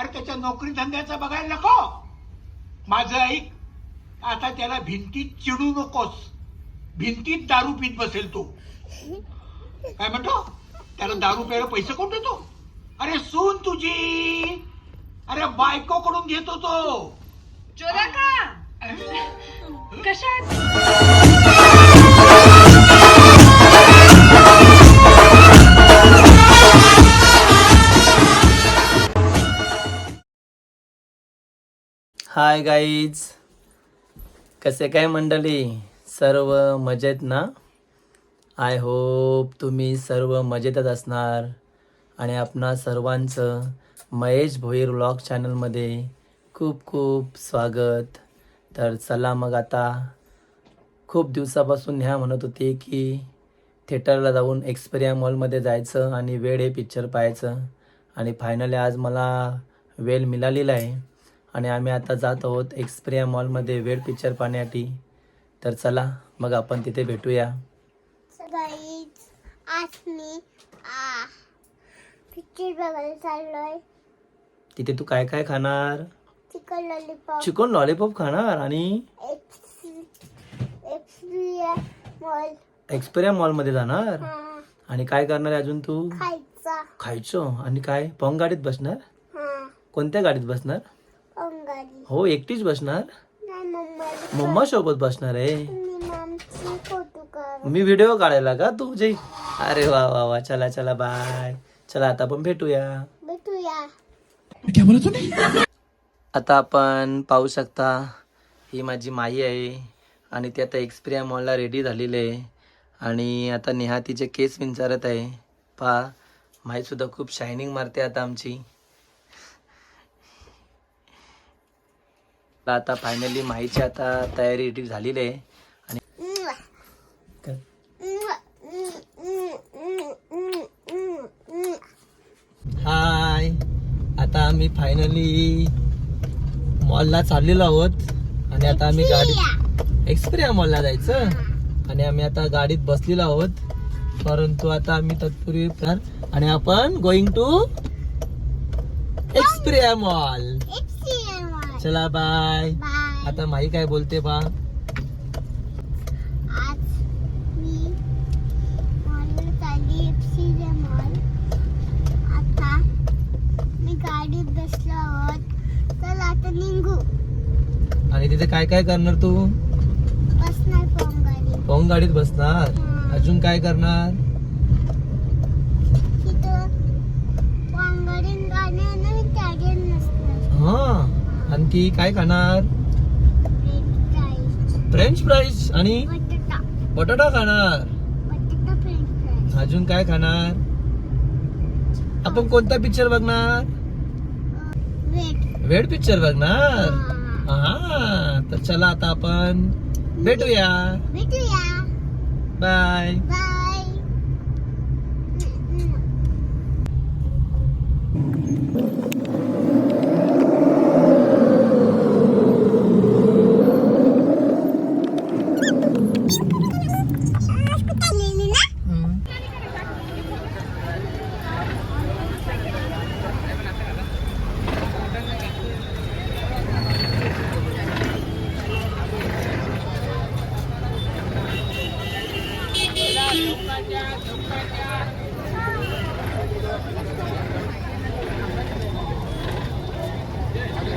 अरे त्याच्या नोकरी धंद्याचं बघायला नको. माझं ऐक आता त्याला भिंतीत चिडू नकोस. भिंतीत दारू पीत बसेल तो. काय म्हणतो? त्याला दारू प्यायला पैसे कोण देतो? अरे सून तुझी. अरे बायकोकडून घेतो तो. चोरा का कशात? हाय गाईज कसे काय मंडळी? सर्व मजेत ना? आय होप तुम्ही सर्व मजेतच असणार. आणि आपणा सर्वांचं महेश भोईर व्लॉग चॅनलमध्ये खूप खूप स्वागत. तर चला मग आता खूप दिवसापासून ह्या म्हणत होते की थिएटरला जाऊन एक्सपेरिया मॉलमध्ये जायचं आणि वेळ हे पिक्चर पाहायचं. आणि फायनली आज मला वेळ मिळालेला आहे. आणि आम्ही आता जात आहोत एक्सप्रिया मॉलमध्ये वेळ पिक्चर पाहण्यासाठी. तर चला मग आपण तिथे भेटूया. गाईज आज मी आ पिक्चर बघायला चाललोय. तिथे तू काय काय खाणार? चिकन लॉलीपॉप चिकन लॉलीपॉप खाणार आणि? एक्सप्रिया मॉल मॉलमध्ये जाणार? आणि काय करणार आहे अजून तू? खायचा. आणि काय? पॉंग गाडीत बसणार कोणत्या गाडीत बसणार? हो एकटीच बसणार? नाही मम्मा सोबत बसणार आहे? मी व्हिडिओ काढायला का तू जय अरे वा वा वा. चला चला बाय. चला आता आपण भेटूया. भेटूया. आता आपण पाहू शकता ही माझी माई आहे आणि ती आता एक्सप्रिया मॉलला रेडी झालेली आहे. आणि आता नेहा तिचे केस विंचारत आहे. पहा माईसुद्धा खूप शायनिंग मारते आता आमची. आता फायनली माईची आता तयारी रेडी झालेली आहे. आणि? हाय आता आम्ही फायनली मॉलला चाललेलो आहोत. आणि आता आम्ही गाडी एक्सप्रिया मॉलला जायचं. आणि आम्ही आता गाडीत बसलेलो आहोत. परंतु आता आम्ही तत्पूर्वी आणि आपण गोइंग टू एक्सप्रिया मॉल चला बाय बाय आता माई काय बोलते बा आज मी मॉलला चालली एफसीच्या मॉल आता मी गाडीत बसलो आहोत. चल आता निघू. आणि तिथे काय काय करणार तू? बसणार गाडी पाहून गाडीत बसणार? अजून काय करणार? तिथं वांगाडीन गाणे ना मी त्यागे नसणार. हा. आणखी काय खाणार? फ्रेंच फ्राईज आणि बटाटा. बटाटा खाणार. अजून काय खाणार? आपण कोणता पिक्चर बघणार? वेड पिक्चर बघणार? हा. तर चला आता आपण भेटूया. भेटूया. बाय बाय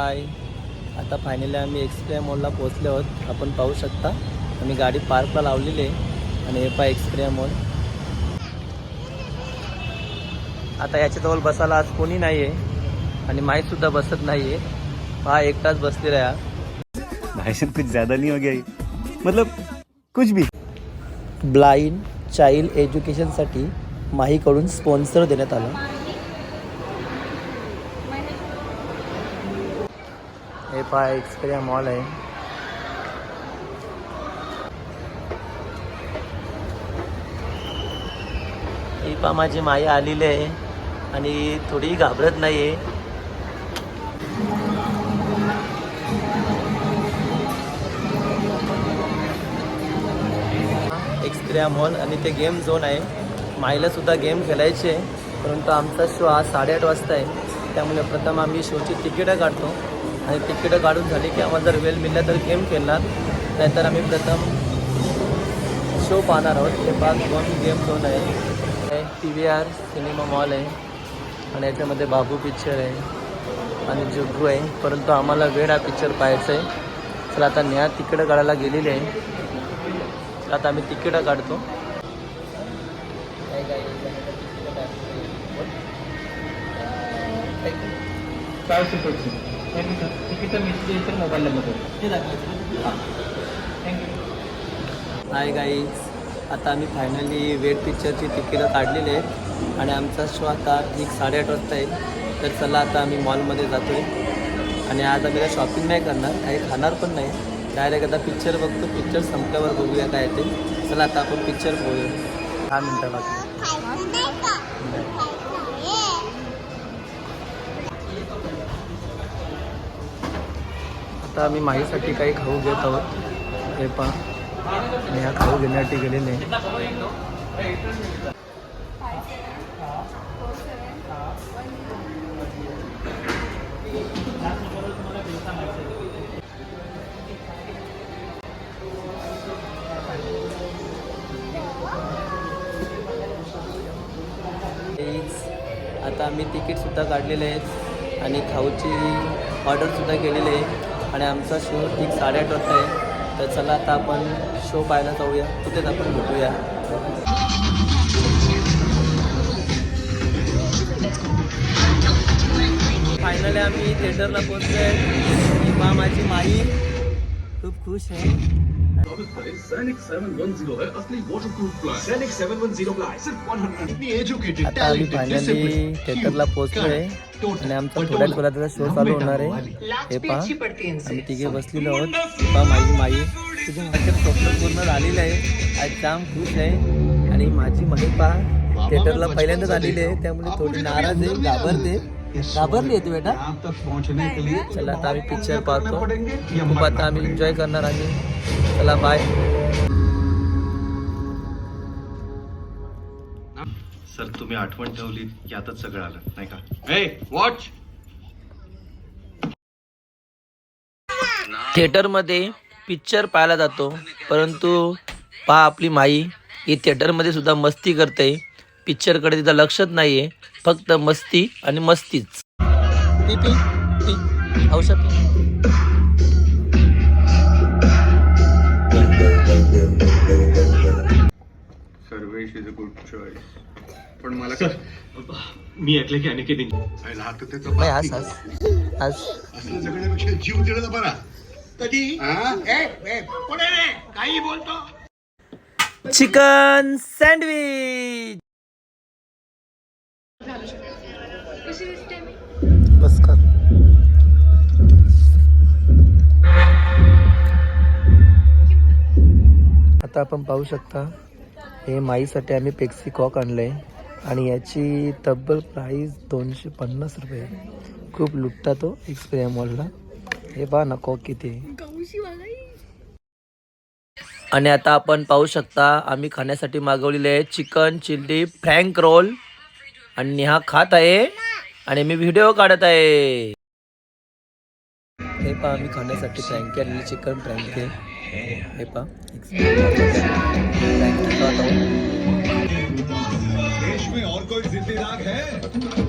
हाय आता फायनली आम्ही एक्सप्रिया मॉलला पोहोचले आहोत. आपण पाहू शकता. आम्ही गाडी पार्कला लावलेली आहे. आणि हे पहा एक्सप्रिया मॉल आता याच्याजवळ बसायला आज कोणी नाही आहे आणि माहीतसुद्धा बसत नाही आहे पहा एकटाच बसलेला आहे हा. भाई साहब कुछ ज्यादा नहीं हो गया ये? मतलब कुछ भी. ब्लाइंड चाइल्ड एज्युकेशनसाठी माहीकडून स्पॉन्सर देण्यात आला. हे पहा एक्सपेरिया मॉल आहे ही पहा माझी माई आलेली आहे आणि थोडी घाबरत नाही आहे एक्सप्रिया मॉल आणि ते गेम झोन आहे. माईला सुद्धा गेम खेळायचे परंतु आमचा शो आज साडेआठ वाजता आहे. त्यामुळे प्रथम आम्ही शोची तिकीटं काढतो. आणि तिकीटं काढून झाली की आम्हाला जर वेळ मिळला तर गेम खेळणार. नाहीतर आम्ही प्रथम शो पाहणार आहोत. ते पाच दोन गेम झोन आहे. T V R cinema mall आहे. आणि याच्यामध्ये बाबू पिक्चर आहे. आणि जुग्गू आहे. परंतु आम्हाला वेळ हा पिक्चर पाहायचा आहे. चला आता न्या तिकीटं काढायला गेलेली आहे. तर आता आम्ही तिकीटं काढतो. हाय गाईज आता आम्ही फायनली वेट पिक्चरची तिकीटं काढलेली आहेत आणि आमचा शो आता ठीक साडेआठ वाजता येईल तर चला आता आम्ही मॉलमध्ये जातो आहे आणि आज आम्ही काय शॉपिंग नाही करणार काही खाणार पण नाही. डायरेक्ट आता पिक्चर बघतो पिक्चर संपल्यावर बघूया काय ते. चला आता आपण पिक्चर बघूया. दहा मिनटं बाकी आता आम्ही माहीसाठी काही खाऊ घेत आहोत. हे पहा. आणि ह्या खाऊ घेण्यासाठी गेलेले Guys, आता आम्ही तिकीटसुद्धा काढलेले आहेत आणि खाऊची ऑर्डरसुद्धा केलेली आहे. आणि आमचा शो ठीक साडेआठ वाजता आहे. तर चला आता आपण शो पाहायला जाऊया. तिथेच आपण भेटूया. फायनली आम्ही थिएटरला पोहोचलो आहे किंवा माझी माई. खूप खुश आहे. थिएटरला पोहोचलोय आहे आणि आमचा थोड्याच वेळात शो चालू होणार आहे हे पहा आम्ही तिघे बसलेलो आहोत हे पहा माझी माई तुझी माझ्या स्वप्न पूर्ण झालेलं आहे आज जाम खुश आहे आणि माझी माई पहा थिएटरला पहिल्यांदाच आलेली आहे त्यामुळे थोडी नाराज आहे घाबरते घाबरली आहे तू बेटा चला आता आम्ही पिक्चर पाहतो खूप आता आम्ही एन्जॉय करणार आम्ही चला बाय सर तुम्ही आठवण ठेवली की आताच सगळं आलं नाही का? ए वॉच थिएटरमध्ये पिक्चर पाहायला जातो परंतु पहा आपली माई ही थिएटरमध्ये सुद्धा मस्ती करते. पिक्चरकडे तिचं लक्षच नाही आहे फक्त मस्ती आणि मस्तीच. पी पी पी औषध. Sarvesh is a good choice पण मला मी ऐकलं की अनिकेत पहिला हात त्याचा नाही हस हस हस. असलं जगण्यापेक्षा जीव देणं बरा. कधी? ए, ए, कोण आहे रे? काही बोलतो. चिकन सँडविच बस कर. आता आपण पाहू शकता हे माईसाठी आम्ही पेक्सी कॉक आणलंय आणि याची तब्बल प्राईस दोनशे पन्नास रुपये. खूप लुटता तो एक्सप्रिया मॉलला हे पहा ना कॉक किती आणि आता आपण पाहू शकता आम्ही खाण्यासाठी मागवलेले आहे चिकन चिल्ली फ्रँक रोल. आणि नेहा खात आहे आणि मी व्हिडिओ काढत आहे. हे पहा आम्ही खाण्यासाठी फ्रँकी आणलेली चिकन फ्रँकी देश में और कोई ज़िंदगी है?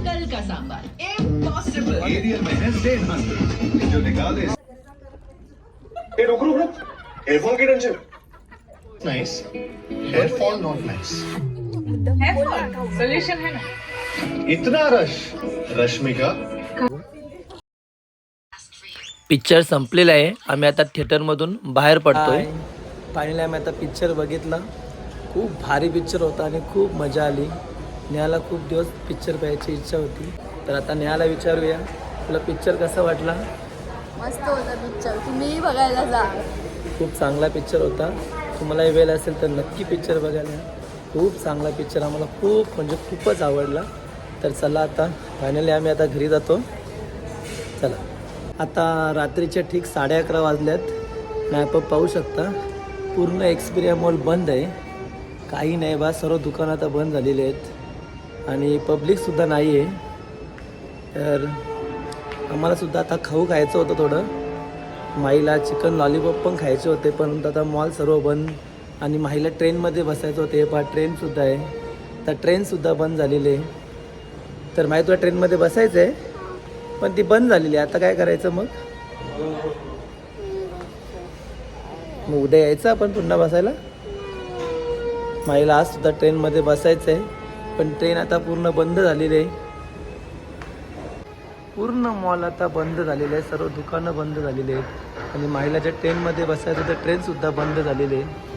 कल का सांबार। इम्पॉसिबल एरियल में है सेठ हंस जो निकाले। ए रुक रुक रुक। एयरफोन की tension nice hair not nice solution है ना? इतना रश रश्मिका पिक्चर संपलेला आहे. आम्ही आता थिएटरमधून बाहेर पडतोय. फायनली आम्ही आता पिक्चर बघितला. खूप भारी पिक्चर होता आणि खूप मजा आली. नेहाला खूप दिवस पिक्चर पाहायची इच्छा होती. तर आता नेहाला विचारूया. तुला पिक्चर कसा वाटला? मस्त होता पिक्चर तुम्हीही बघायला जा. खूप चांगला पिक्चर होता. तुम्हाला वेळ असेल तर नक्की पिक्चर बघायला. खूप चांगला पिक्चर आम्हाला खूप म्हणजे खूपच आवडला. तर चला आता फायनली आम्ही आता घरी जातो. चला. आता रात्रीच्या ठीक साडे अकरा वाजल्यात. मॅप पाहू शकता. पूर्ण एक्सपिरिया मॉल बंद आहे. काही नाही बा सर्व दुकानं आता बंद झालेली आहेत. आणि पब्लिकसुद्धा नाही आहे तर आम्हालासुद्धा आता खाऊ खायचं होतं थोडं. माईला चिकन लॉलीपॉप पण खायचे होते पण आता मॉल सर्व बंद. आणि माईला ट्रेनमध्ये बसायचं होते. पहा ट्रेनसुद्धा आहे. तर ट्रेनसुद्धा बंद झालेली आहे. तर माई तुला ट्रेनमध्ये बसायचं आहे पण ती बंद झालेली आहे. आता काय करायचं मग? मग उद्या यायचं आपण पुन्हा बसायला? माईला आज सुद्धा ट्रेनमध्ये बसायचं आहे पण ट्रेन आता पूर्ण बंद झालेली आहे. पूर्ण मॉल आता बंद झालेले आहे. सर्व दुकानं बंद झालेली आहेत. आणि माईला ज्या ट्रेनमध्ये बसायचं तर ट्रेनसुद्धा बंद झालेली आहे.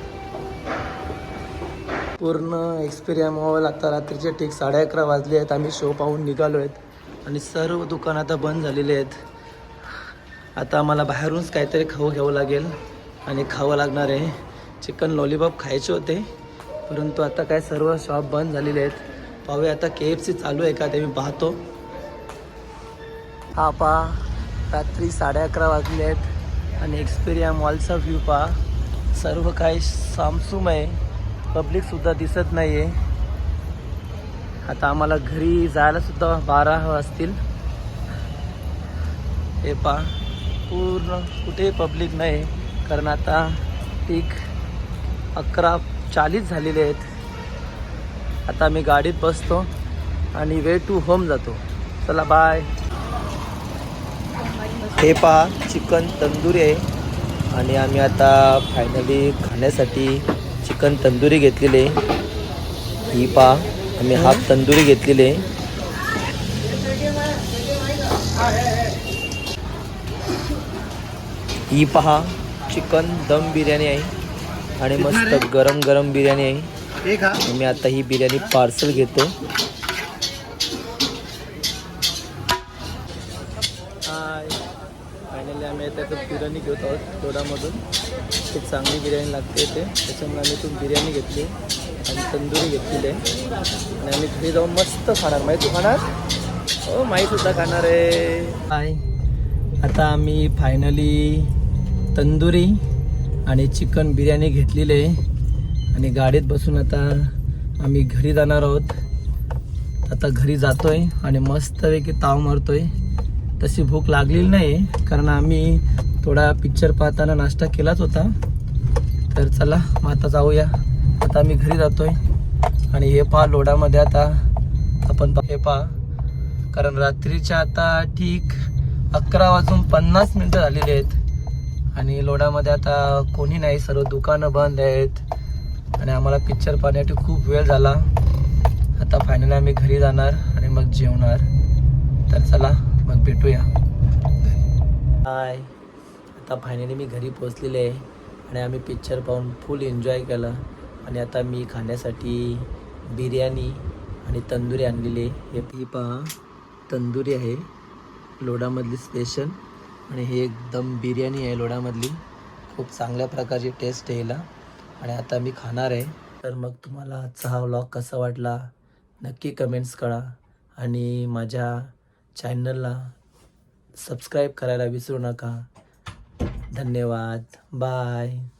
पूर्ण एक्सपिरिया मॉल आता रात्रीचे ठीक साडे अकरा वाजले आहेत. आम्ही शो पाहून निघालो आहेत. आणि सर्व दुकानं आता बंद झालेले आहेत. आता आम्हाला बाहेरूनच काहीतरी खाऊ घ्यावं लागेल. आणि खावं लागणार आहे. चिकन लॉलीपॉप खायचे होते. परंतु आता काय सर्व शॉप बंद झालेले आहेत. पाहूया आता के एफ सी चालू आहे का ते मी पाहतो. हा पहा. रात्री साडे अकरा वाजले आहेत. आणि एक्सपिरिया मॉलचा व्ह्यू पहा. सर्व काही सामसूम आहे. पब्लिकसुद्धा दिसत नाही आहे आता आम्हाला घरी जायला सुद्धा बारा वाजतील. हे पहा पूर्ण कुठे पब्लिक नाही कारण आता पीक अकरा चाळीस झालेले आहेत. आता मी गाडीत बसतो आणि वे टू होम जातो. चला बाय हे पहा चिकन तंदुरी आहे. आणि आम्ही आता फायनली खाण्यासाठी चिकन तंदुरी घेतलेली आहे. ही पहा. आम्ही हाफ तंदुरी घेतलेली आहे. ही पहा चिकन दम बिर्याणी आहे आणि मस्त गरम गरम बिर्याणी आहे. मी आता ही बिर्याणी पार्सल घेतो. बिर्याणी घेत आहोत तोडामधून खूप चांगली बिर्याणी लागते इथे. त्याच्यामुळे आम्ही इथून बिर्याणी घेतली आणि तंदुरी घेतलेली आहे. आणि आम्ही घरी जाऊन मस्त खाणार. माहिती खाणार हो माहीसुद्धा खाणार आहे. हाय आता आम्ही फायनली तंदुरी आणि चिकन बिर्याणी घेतलेली आहे. आणि गाडीत बसून आता आम्ही घरी जाणार आहोत. आता घरी जातोय आणि मस्तपैकी ताव मारतोय. तशी भूक लागलेली नाही कारण आम्ही थोडा पिक्चर पाहताना नाश्ता केलाच होता. तर चला मग आता जाऊया. आता आम्ही घरी जातोय. आणि हे पहा लोडामध्ये आता आपण हे पहा. कारण रात्रीच्या आता ठीक अकरा वाजून पन्नास मिनटं झालेली आहेत. आणि लोडामध्ये आता कोणी नाही सर्व दुकानं बंद आहेत. आणि आम्हाला पिक्चर पाहण्यासाठी खूप वेळ झाला. आता फायनली आम्ही घरी जाणार आणि मग जेवणार. तर चला मग भेटूया. हाय आता फायनली मी घरी पोचलेले आहे आणि आम्ही पिक्चर पाहून फुल एन्जॉय केला. आणि आता मी खाण्यासाठी बिर्याणी आणि तंदुरी आणलेली आहे. हे ही पहा तंदुरी आहे. लोडामधली स्पेशल आणि हे एकदम बिर्याणी आहे लोडामधली. खूप चांगल्या प्रकारची टेस्ट आहे हिला. आणि आता मी खाणार आहे. तर मग तुम्हाला आजचा हा व्लॉग कसा वाटला? नक्की कमेंट्स करा आणि माझ्या चॅनलला सबस्क्राईब करायला विसरू नका. धन्यवाद. बाय.